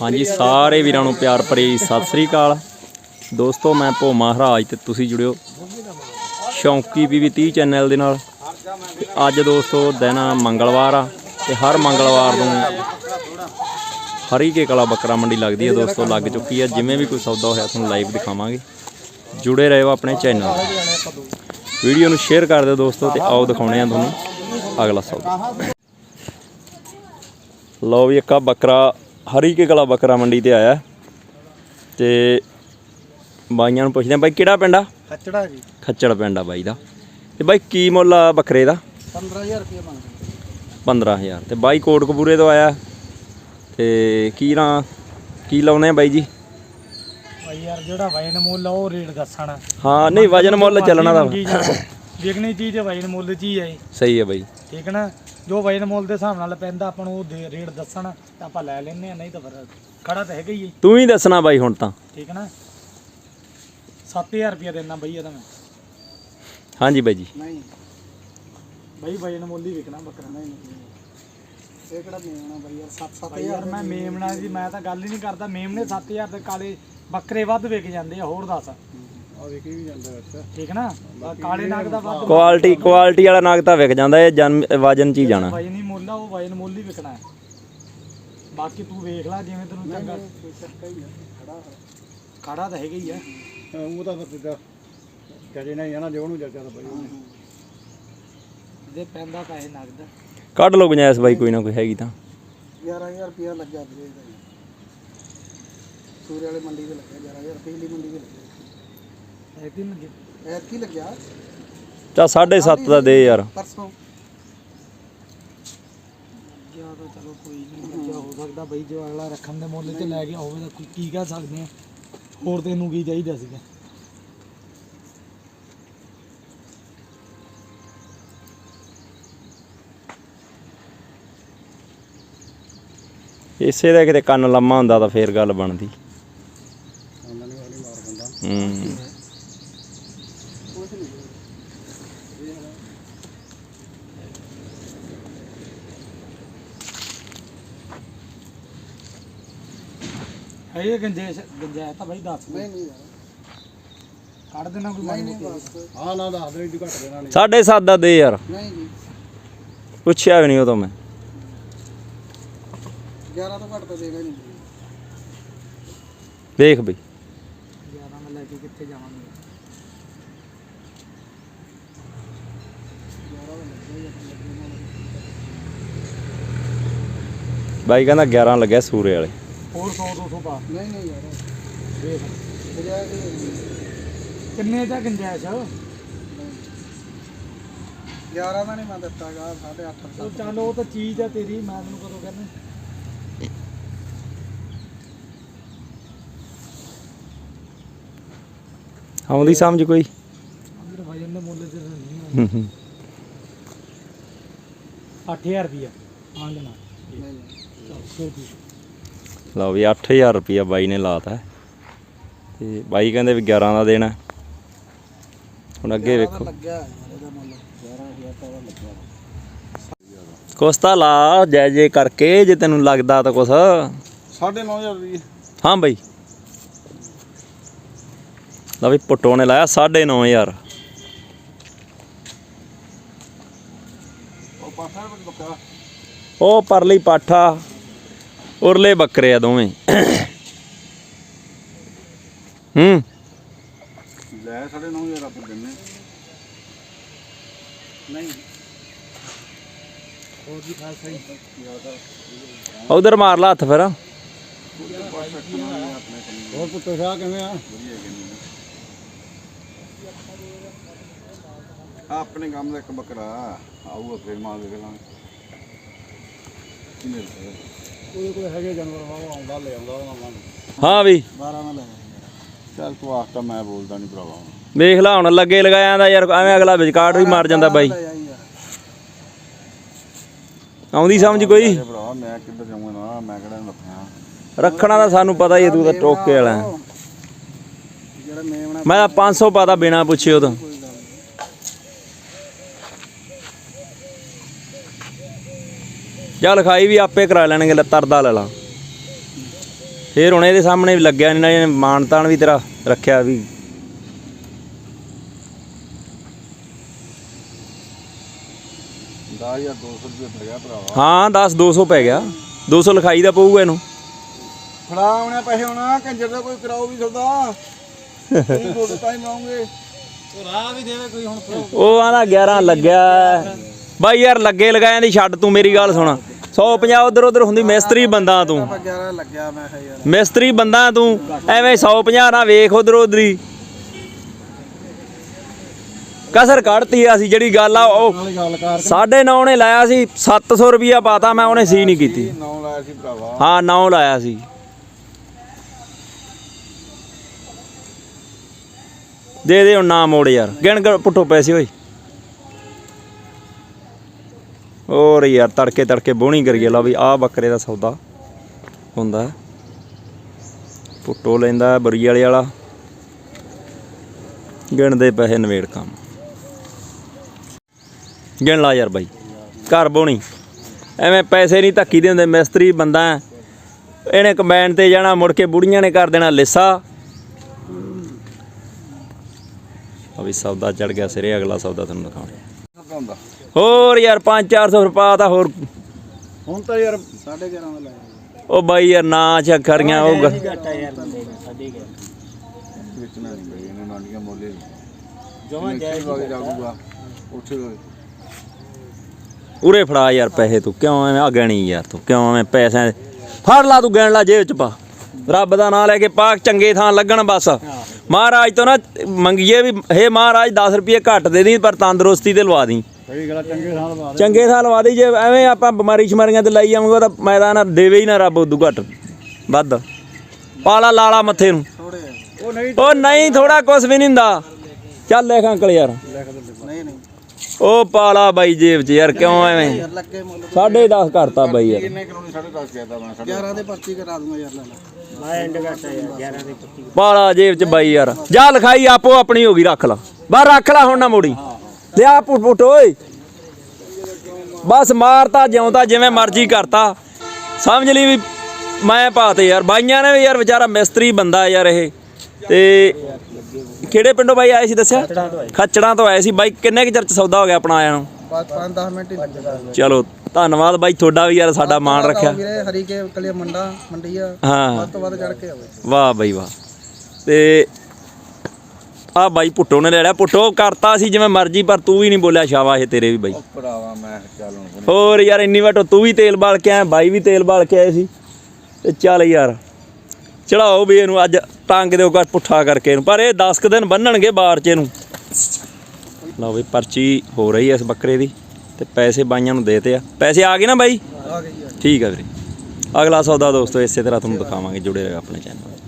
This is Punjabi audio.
ਹਾਂਜੀ, ਸਾਰੇ ਵੀਰਾਂ ਨੂੰ ਪਿਆਰ ਭਰੀ ਸਤਿ ਸ੍ਰੀ ਅਕਾਲ। ਦੋਸਤੋ, ਮੈਂ ਭੋ ਮਹਾਰਾਜ ਤੇ ਤੁਸੀਂ ਜੁੜਿਓ ਸ਼ੌਂਕੀ ਪੀਵੀ 30 ਚੈਨਲ ਦੇ ਨਾਲ। ਤੇ ਅੱਜ ਦੋਸਤੋ, ਦਿਨ ਮੰਗਲਵਾਰ ਆ ਤੇ ਹਰ ਮੰਗਲਵਾਰ ਨੂੰ ਹਰੀ ਕੇ ਕਲਾ ਬੱਕਰਾ ਮੰਡੀ ਲੱਗਦੀ ਹੈ ਦੋਸਤੋ, ਲੱਗ ਚੁੱਕੀ ਹੈ ਜਿਵੇਂ ਵੀ ਕੋਈ ਸੌਦਾ ਹੋਇਆ, ਤੁਹਾਨੂੰ ਲਾਈਵ ਦਿਖਾਵਾਂਗੇ। ਜੁੜੇ ਰਹੋ ਆਪਣੇ ਚੈਨਲ ਵੀਡੀਓ ਨੂੰ ਸ਼ੇਅਰ ਕਰ ਦਿਓ ਦੋਸਤੋ ਤੇ ਆਓ ਦਿਖਾਉਣੇ ਆ ਤੁਹਾਨੂੰ ਅਗਲਾ ਸੌਦਾ। ਲਓ ਵੀ ਇੱਕਾ ਬੱਕਰਾ ਹਰੀ ਕੇ ਕਲਾ ਬੱਕਰਾ ਮੰਡੀ ਤੇ ਆਇਆ। ਤੇ ਬਾਈਆਂ ਨੂੰ ਪੁੱਛਦੇ ਆ ਬਾਈ ਕਿਹੜਾ ਪਿੰਡ ਆ? ਖੱਚੜਾ ਜੀ। ਖੱਚੜ ਪਿੰਡ ਆ ਬਾਈ ਦਾ। ਤੇ ਬਾਈ ਕੀ ਮੁੱਲ ਆ ਬੱਕਰੇ ਦਾ? 15000 ਰੁਪਏ ਮੰਗਦੇ 15000 ਤੇ ਬਾਈ ਕੋਟਕਪੂਰੇ ਤੋਂ ਆਇਆ। ਤੇ ਕੀ ਨਾਂ ਕੀ ਲਾਉਨੇ ਆ ਬਾਈ ਜੀ? ਭਾਈ ਯਾਰ ਜਿਹੜਾ ਵਜਨ ਮੁੱਲ ਆ ਉਹ ਰੇਟ ਦੱਸਣਾ। ਹਾਂ ਨਹੀਂ ਵਜਨ ਮੁੱਲ ਚੱਲਣਾ ਦਾ ਵਿਕਣੀ ਚੀਜ਼ ਵਜਨ ਮੁੱਲ ਚ ਹੀ ਸਹੀ ਹੈ ਬਾਈ। ਠੀਕ ਨਾ? ਜੋ ਵਜਨ ਮੁੱਲ ਦੇ ਹਿਸਾਬ ਨਾਲ ਪੈਂਦਾ ਆਪਾਂ ਨੂੰ ਉਹ ਦੇ- ਰੇਟ ਦੱਸਣ ਤਾਂ ਆਪਾਂ ਲੈ ਲੈਨੇ ਆ ਨਹੀਂ ਤਾਂ ਫਿਰ ਖੜਾ ਤਾਂ ਹੈਗਾ ਹੀ ਹੈ। ਤੂੰ ਹੀ ਦੱਸਣਾ ਬਾਈ ਹੁਣ ਤਾਂ। ਠੀਕ ਹੈ ਨਾ 7000 ਰੁਪਏ ਦੇਣਾ ਬਈ ਇਹਦਾ ਮੈਂ। ਹਾਂਜੀ ਬਾਈ ਜੀ। ਨਹੀਂ। ਬਈ ਵਜਨ ਮੁੱਲ ਹੀ ਵਿਕਣਾ ਬੱਕਰਾ। ਨਹੀਂ ਇਹ ਕਿਹੜਾ ਮੇਮਣਾ ਬਈ ਯਾਰ 7-7000 ਯਾਰ ਮੈਂ ਮੇਮਣਾ ਦੀ ਮੈਂ ਤਾਂ ਗੱਲ ਹੀ ਨਹੀਂ ਕਰਦਾ। ਮੇਮਣੇ 7000 ਦੇ ਕਾਲੇ ਬੱਕਰੇ ਵੱਧ ਵਿਕ ਜਾਂਦੇ ਆ ਹੋਰ ਦੱਸ। ਆ ਵਿਕੀ ਵੀ ਜਾਂਦਾ ਵਿੱਚ। ਠੀਕ ਹੈ ਨਾ ਆਹ ਕਾਲੇ ਨਾਗ ਦਾ ਵੱਧ ਕੁਆਲਿਟੀ ਕੁਆਲਿਟੀ ਵਾਲਾ ਨਾਗ ਤਾਂ ਵਿਕ ਜਾਂਦਾ ਇਹ ਜਨਮ ਵਜਨ ਚ ਹੀ ਜਾਣਾ। ਵਜਨ ਹੀ ਮੁੱਲ ਆ ਉਹ ਵਜਨ ਮੁੱਲ ਹੀ ਵਿਕਣਾ। ਹੈ ਬਾਕੀ ਤੂੰ ਵੇਖ ਲੈ ਜਿਵੇਂ ਤੈਨੂੰ ਚੰਗਾ ਖੜਾ ਤਾਂ ਹੈਗਾ ਹੀ ਆ। ਉਹ ਤਾਂ ਫਿਰ ਕਦੇ ਨਹੀਂ ਆ ਨਾ ਜੋ ਨੂੰ ਜੱਜਾ ਤਾਂ ਬਈ ਜੇ ਪੈਂਦਾ ਪੈਸੇ ਨਗਦ ਕੱਢ ਲਓ ਗੁੰਜਾਇਸ਼ ਬਾਈ ਕੋਈ ਨਾ ਕੋਈ ਹੈਗੀ ਤਾਂ। 11000 ਰੁਪਿਆ ਲੱਗਿਆ ਵੀਰੇ ਦਾ ਸੂਰੇ ਵਾਲੇ ਮੰਡੀ ਤੇ ਲੱਗਿਆ 11000 ਰੁਪਏ ਦੀ ਮੰਡੀ ਤੇ ਲੱਗਿਆ। ਐਤੀ ਲੱਗਿਆ ਐਤੀ ਲੱਗਿਆ? ਚਾ 7.5 ਦਾ ਦੇ ਯਾਰ। ਪਰਸੋਂ। ਜਾਂ ਤਾਂ ਚਲੋ ਕੋਈ ਨਹੀਂ ਲੱਗਿਆ ਹੋ ਸਕਦਾ ਬਈ ਜੋ ਅਗਲਾ ਰੱਖਣ ਦੇ ਮੁੱਲ ਤੇ ਲੈ ਗਿਆ ਹੋਵੇ ਤਾਂ ਕੋਈ ਕੀ ਕਹਿ ਸਕਦੇ ਆ। ਹੋਰ ਤੈਨੂੰ ਕੀ ਚਾਹੀਦਾ ਸੀਗਾ? ਇਸੇ ਦਾ ਕਿਤੇ ਕੰਨ ਲੰਮਾ ਹੁੰਦਾ ਤਾਂ ਫੇਰ ਗੱਲ ਬਣਦੀ। ਉਹਨਾਂ ਨੇ ਵਾਲੀ ਮਾਰ ਬੰਦਾ ਹੂੰ। ਹੈ ਇਹ ਗੰਜੇਸ਼ ਗੰਜਾਇਸ਼ ਤਾਂ ਬਈ ਦੱਸ ਨਹੀਂ ਨਹੀਂ ਕੱਢ ਦੇਣਾ ਕੋਈ ਨਹੀਂ ਨਹੀਂ ਹਾਂ ਨਾ ਦੱਸ ਦੇ ਇੱਡੀ ਘੱਟ ਦੇਣਾ ਨਹੀਂ। ਸਾਢੇ ਸੱਤ ਦਾ ਦੇ ਯਾਰ। ਨਹੀਂ ਜੀ। ਪੁੱਛਿਆ ਵੀ ਨਹੀਂ ਉਹ ਤੋਂ ਮੈਂ। 11 ਤੋਂ ਘੱਟ ਤਾਂ ਦੇਗਾ ਨਹੀਂ। ਦੇਖ ਬਈ। 11 ਮੈਂ ਲੈ ਕੇ ਕਿੱਥੇ ਜਾਵਾਂਗੇ? ਬਾਈ ਕਹਿੰਦਾ 11 ਲੱਗਿਆ ਸੂਰੇ ਵਾਲੇ। ਹੋਰ 100 200 ਪਾ। ਨਹੀਂ ਨਹੀਂ ਯਾਰ। ਦੇਖ। ਕਿੰਨੇ ਦਾ ਗੰਜਾਇਸ਼? 11 ਦਾ ਨਹੀਂ ਮੈਂ ਦਿੱਤਾਗਾ 8.5 ਉਹ ਚੱਲ ਉਹ ਤਾਂ ਚੀਜ਼ ਆ ਤੇਰੀ ਮੈਂ ਤੈਨੂੰ ਕਦੋਂ ਕਹਿੰਦਾ। ਆਉਂਦੀ ਸਮਝ ਕੋਈ? ਅੰਦਰ ਵਜਨ ਦੇ ਮੁੱਲ ਤੇ ਤਾਂ ਨਹੀਂ ਹੂੰ ਹੂੰ। 8000 ਰੁਪਿਆ ਲਓ ਵੀ 8000 ਰੁਪਿਆ ਬਾਈ ਨੇ ਲਾਤਾ। ਤੇ ਬਾਈ ਕਹਿੰਦੇ ਵੀ 11 ਦਾ ਦੇਣਾ। ਹੁਣ ਅੱਗੇ ਵੇਖੋ। ਲੱਗਿਆ ਯਾਰ ਇਹਦਾ ਮੁੱਲ 11000 ਤਾਂ ਉਹਦਾ ਲੱਗਿਆ ਕੁਛ ਤਾਂ ਲਾ ਜੈ ਜੈ ਕਰਕੇ ਜੇ ਤੈਨੂੰ ਲੱਗਦਾ ਤਾਂ ਕੁਛ। 9500 ਰੁਪਏ ਹਾਂ ਬਾਈ। ਲਓ ਵੀ ਪੁੱਟੋ ਨੇ ਲਾਇਆ 9500 ਉਹ ਪਰਲੀ ਪਾਠਾ ਉਰਲੇ ਬੱਕਰੇ ਆ ਦੋਵੇਂ। ਹੂੰ। ਲੈ 9500 ਆਪਾਂ ਦਿੰਨੇ। ਨਹੀਂ। ਹੋਰ ਵੀ ਖਾਸ ਸਹੀ ਉਧਰ ਮਾਰ ਲਾ ਹੱਥ ਫਿਰ। ਹੋਰ ਪੁੱਤਰ ਸ਼ਾਹ ਕਿਵੇਂ ਆ? ਆਪਣੇ ਕੰਮ ਦਾ ਇੱਕ ਬੱਕਰਾ ਆਊਗਾ ਫਿਰ ਮਾਲ ਦੇ ਲਾਂਗੇ ਕਿੰਨੇ ਉਹਦੇ ਕੋਲ ਹੈਗੇ ਜਾਨਵਰ ਆਉਂਦਾ ਲੈ ਆਉਂਦਾ ਉਹਨਾਂ ਨਾਲ। ਹਾਂ ਵੀ। 12 ਨਾਲ ਲੈ ਚੱਲ ਤੂੰ ਆਖਤਾ ਮੈਂ ਬੋਲਦਾ ਨਹੀਂ ਭਰਾਵਾ ਵੇਖ ਲਾ ਹੁਣ ਲੱਗੇ ਲਗਾਇਆ ਦਾ ਯਾਰ ਐਵੇਂ ਅਗਲਾ ਵਿਚਕਾਟ ਵੀ ਮਾਰ ਜਾਂਦਾ ਬਾਈ। ਆਉਂਦੀ ਸਮਝ ਕੋਈ? ਇਹ ਭਰਾ ਮੈਂ ਕਿੱਧਰ ਜਾਊਂਗਾ ਨਾ ਮੈਂ ਕਿਹੜਾ ਲੱਖਾਂ ਰੱਖਣਾ ਤਾਂ ਸਾਨੂੰ ਪਤਾ ਹੀ ਤੂੰ ਤਾਂ ਟੋਕੇ ਵਾਲਾ ਮੈਂ ਤਾਂ 500 ਪਾਤਾ ਬਿਨਾ ਪੁੱਛੇ ਉਹ ਤਾਂ ਜਾਂ ਲਿਖਾਈ ਵੀ ਆਪੇ ਕਰਾ ਲੈਣਗੇ ਲੈ ਤਰਦਾ ਲੈ ਲਾ। ਫੇਰ ਹੁਣ ਇਹਦੇ ਸਾਹਮਣੇ ਵੀ ਲੱਗਿਆ ਨਹੀਂ ਨਾ ਤਾਣ ਵੀ ਤੇਰਾ ਰੱਖਿਆ ਵੀ। ਦਾ ਜਾਂ 200 ਰੁਪਏ ਪੈ ਗਿਆ ਭਰਾਵਾ। ਹਾਂ 10 200 ਪੈ ਗਿਆ। 200 ਲਿਖਾਈ ਦਾ ਪਊਗਾ ਇਹਨੂੰ। ਫੜਾ ਆਉਣੇ ਪੈਸੇ ਹੋਣਾ ਕੰਜਰ ਦਾ ਕੋਈ ਕਰਾਓ ਵੀ ਸੌਦਾ ਤੁਸੀਂ ਦੋ ਤਾਂ ਹੀ ਲਾਉਂਗੇ ਰਾਹ ਵੀ ਦੇਵੇ ਕੋਈ ਹੁਣ। ਉਹ ਆਂਦਾ 11 ਲੱਗਿਆ। ਬਾਈ ਯਾਰ ਲੱਗੇ ਲਗਾਇਆ ਦੀ ਛੱਡ ਤੂੰ ਮੇਰੀ ਗੱਲ ਸੁਣ। 150 ਉਧਰ ਉਧਰ ਹੁੰਦੀ, ਮਿਸਤਰੀ ਬੰਦਾ ਤੂੰ। 11 ਲੱਗਿਆ ਮੈਂ ਯਾਰ ਮਿਸਤਰੀ ਬੰਦਾ ਤੂੰ, ਐਵੇਂ 150 ਨਾ ਵੇਖ ਉਧਰ ਉਧਰੀ। ਕਸਰ ਕੱਢਤੀ ਆ ਸੀ ਜਿਹੜੀ ਗੱਲ ਆ ਉਹ ਸਾਢੇ ਨੌ ਨੇ ਲਾਇਆ ਸੀ 700 ਰੁਪਿਆ ਪਾਤਾ ਮੈਂ, ਉਹਨੇ ਸੀ ਨਹੀਂ ਕੀਤੀ। ਨੌ ਲਾਇਆ ਸੀ ਭਰਾਵਾ ਹਾਂ, ਨੌ ਲਾਇਆ ਸੀ। ਦੇ ਦੇ ਹੁਣ ਨਾ ਮੋੜ ਯਾਰ, ਗਿਣ ਪੁੱਟੋ ਪੈਸੇ ਓਏ। ਹੋਰ ਯਾਰ ਤੜਕੇ ਤੜਕੇ ਬੋਣੀ ਕਰੀਏ, ਲਾ ਵੀ ਆਹ ਬੱਕਰੇ ਦਾ ਸੌਦਾ ਹੁੰਦਾ। ਪੁੱਟੋ ਲੈਂਦਾ ਬਰੀ ਵਾਲੇ। ਵਾਲਾ ਗਿਣਦੇ ਪੈਸੇ ਨਵੇੜ ਕੰਮ। ਗਿਣ ਲਾ ਯਾਰ ਬਾਈ। ਘਰ ਬੋਣੀ। ਐਵੇਂ ਪੈਸੇ ਨਹੀਂ ਧੱਕੀ ਦੇ ਹੁੰਦੇ ਮਿਸਤਰੀ ਬੰਦਾ ਇਹਨੇ ਕੰਬਾਈਨ ਤੇ ਜਾਣਾ, ਮੁੜ ਕੇ ਬੁੜੀਆਂ ਨੇ ਕਰ ਦੇਣਾ ਲਿੱਸਾ। ਆ ਵੀ ਸੌਦਾ ਚੜ ਗਿਆ ਸਿਰੇ, ਅਗਲਾ ਸੌਦਾ ਤੁਹਾਨੂੰ ਦਿਖਾਉਣਾ। ਹੋਰ ਯਾਰ 5-400 ਰੁਪਏ ਤਾਂ ਹੋਰ। ਹੁਣ ਤਾਂ ਯਾਰ 11.5 ਦਾ ਲਾਇਆ ਉਹ ਬਾਈ ਯਾਰ ਨਾ ਚੱਕਰੀਆਂ ਉਹ ਗ- ਘਟਾ ਯਾਰ ਸਾਡੇ ਗਏ ਵੇਚਣਾ ਨਹੀਂ ਬਈ ਇਹਨੇ ਨਾਲੀਆਂ ਮੋਲੇ ਜਮਾਂ ਜਾਇਜ਼ ਵਗ ਜਾਊਗਾ ਉੱਥੇ ਉਰੇ ਫੜਾ ਯਾਰ ਪੈਸੇ ਤੂੰ ਕਿਉਂ ਐਵੇਂ ਆ ਗਣੀ ਯਾਰ ਤੂੰ ਕਿਉਂ ਐਵੇਂ ਪੈਸੇ ਫੜ ਲਾ ਤੂੰ ਗਿਣ ਲਾ ਜੇਬ ਚ ਪਾ। ਰੱਬ ਦਾ ਨਾਮ ਲੈ ਕੇ ਪਾਕ ਚੰਗੇ ਥਾਂ ਲੱਗਣ ਬਸ। ਮਹਾਰਾਜ ਤੋਂ ਨਾ ਮੰਗੀਏ ਵੀ ਹੇ ਮਹਾਰਾਜ 10 ਰੁਪਏ ਘੱਟ ਦੇ ਦੀ ਪਰ ਤੰਦਰੁਸਤੀ ਤੇ ਲਵਾ ਦੀ। ਸਹੀ ਗੱਲ ਆ, ਚੰਗੇ ਸਾਲ ਬਾਅਦ। ਚੰਗੇ ਦੀ ਜੇ ਐਵੇਂ ਆਪਾਂ ਬਿਮਾਰੀ ਸ਼ਮਾਰੀਆਂ ਤੇ ਲਾਈ ਜਾਵਾਂਗੇ ਤਾਂ ਮੈਦਾਨ ਨਾ ਦੇਵੇ ਹੀ ਨਾ ਰੱਬ ਉਦੋਂ ਘੱਟ। ਵੱਧ। ਪਾਲਾ ਲਾਲਾ ਮੱਥੇ ਨੂੰ। ਥੋੜੇ ਉਹ ਨਹੀਂ ਉਹ ਨਹੀਂ ਥੋੜਾ ਕੁਛ ਵੀ ਨਹੀਂ ਹੁੰਦਾ। ਚੱਲ ਦੇਖ ਅੰਕਲ ਯਾਰ। ਨਹੀਂ ਨਹੀਂ। ਉਹ ਪਾਲਾ ਬਾਈ ਜੇਬ 'ਚ ਯਾਰ ਕਿਉਂ ਐਵੇਂ? ਲੱਗੇ ਮੁੱਲ ਸਾਢੇ 10 ਕਰਤਾ ਬਾਈ ਯਾਰ। ਕਿੰਨੇ ਕਰਾਉਣੀ 10.5 ਕਹਿਤਾ ਮੈਂ 11 ਦੇ ਪਰਚੀ ਕਰਾ ਦੂੰਗਾ ਯਾਰ ਲੈ ਲੈ। ਮੈਂ ਐਂਡ ਘਟਾ ਯਾਰ 11 ਦੇ 25 ਪਾਲਾ ਜੇਬ 'ਚ ਬਾਈ ਯਾਰ। ਜਾ ਲਿਖਾਈ ਆਪੋ ਆਪਣੀ ਹੋ ਗਈ ਰੱਖ ਲਾ। ਬਾਹਰ ਰੱਖ ਲਾ ਹੁਣ ਨਾ ਮੋੜੀ। ਲਿਆ ਪੁੱਟ ਪੁੱਟ ਓਏ। ਬਸ ਮਾਰਤਾ ਜਿਉਂਦਾ ਜਿਵੇਂ ਮਰਜ਼ੀ ਕਰਤਾ। ਸਮਝ ਲਈ ਵੀ ਮੈਂ ਪਾਤੇ ਯਾਰ। ਬਾਈਆਂ ਨੇ ਵੀ ਯਾਰ ਵਿਚਾਰਾ ਮਿਸਤਰੀ ਬੰਦਾ ਯਾਰ ਇਹ। ਤੇ ਕਿਹੜੇ ਪਿੰਡੋਂ ਬਾਈ ਆਏ ਸੀ ਦੱਸਿਆ? ਖੱਚੜਾਂ ਤੋਂ ਆਏ ਸੀ। ਬਾਈ ਕਿੰਨੇ ਕੁ ਚਿਰ ਚ ਸੌਦਾ ਹੋ ਗਿਆ ਆਪਣਾ ਆਇਆ ਨੂੰ? 5-10 ਮਿੰਟ ਚਲੋ ਧੰਨਵਾਦ ਬਾਈ ਤੁਹਾਡਾ ਵੀ ਯਾਰ ਸਾਡਾ ਮਾਣ ਰੱਖਿਆ। ਵੀਰੇ ਹਰੀ ਕੇ ਕਲੇ ਮੰਡਾ ਮੰਡੀ ਆ ਹਾਂ। ਵੱਧ ਤੋਂ ਵੱਧ ਚੜ ਕੇ ਆਵੇ ਵਾਹ ਬਾਈ ਵਾਹ। ਤੇ ਆ ਬਾਈ ਪੁੱਟੋ ਨੇ ਲੈ ਲਿਆ ਪੁੱਟੋ ਕਰਤਾ ਸੀ ਜਿਵੇਂ ਮਰਜ਼ੀ ਪਰ ਤੂੰ ਵੀ ਨਹੀਂ ਬੋਲਿਆ ਸ਼ਾਬਾਸ਼ ਤੇਰੇ ਵੀ ਬਾਈ। ਭਰਾਵਾ ਮੈਂ ਚੱਲ ਹੁਣ ਹੋਰ ਯਾਰ ਇੰਨੀ ਵਾਟੋ ਤੂੰ ਵੀ ਤੇਲ ਬਾਲ ਕੇ ਆਇਆ ਬਾਈ ਵੀ ਤੇਲ ਬਾਲ ਕੇ ਆਏ ਸੀ। ਤੇ ਚੱਲ ਯਾਰ ਚੜਾਓ ਵੀ ਇਹਨੂੰ ਅੱਜ ਟੰਗ ਦਿਓ ਕਰ ਪੁੱਠਾ ਕਰਕੇ ਇਹਨੂੰ ਪਰ ਇਹ 10 ਕੁ ਦਿਨ ਬੰਨਣਗੇ ਬਾਹਰ ਚ ਇਹਨੂੰ। ਲਓ ਵੀ ਪਰਚੀ ਹੋ ਰਹੀ ਐ ਇਸ ਬੱਕਰੇ ਦੀ ਤੇ ਪੈਸੇ ਬਾਈਆਂ ਨੂੰ ਦੇਤੇ ਆ। ਪੈਸੇ ਆ ਗਏ ਨਾ ਬਾਈ? ਆ ਗਈ ਠੀਕ ਆ ਵੀਰੇ। ਅਗਲਾ ਸੌਦਾ ਦੋਸਤੋ ਇਸੇ ਤਰ੍ਹਾਂ ਤੁਹਾਨੂੰ ਦਿਖਾਵਾਂਗੇ ਜੁੜੇ ਰਹੋ ਆਪਣੇ ਚੈਨਲ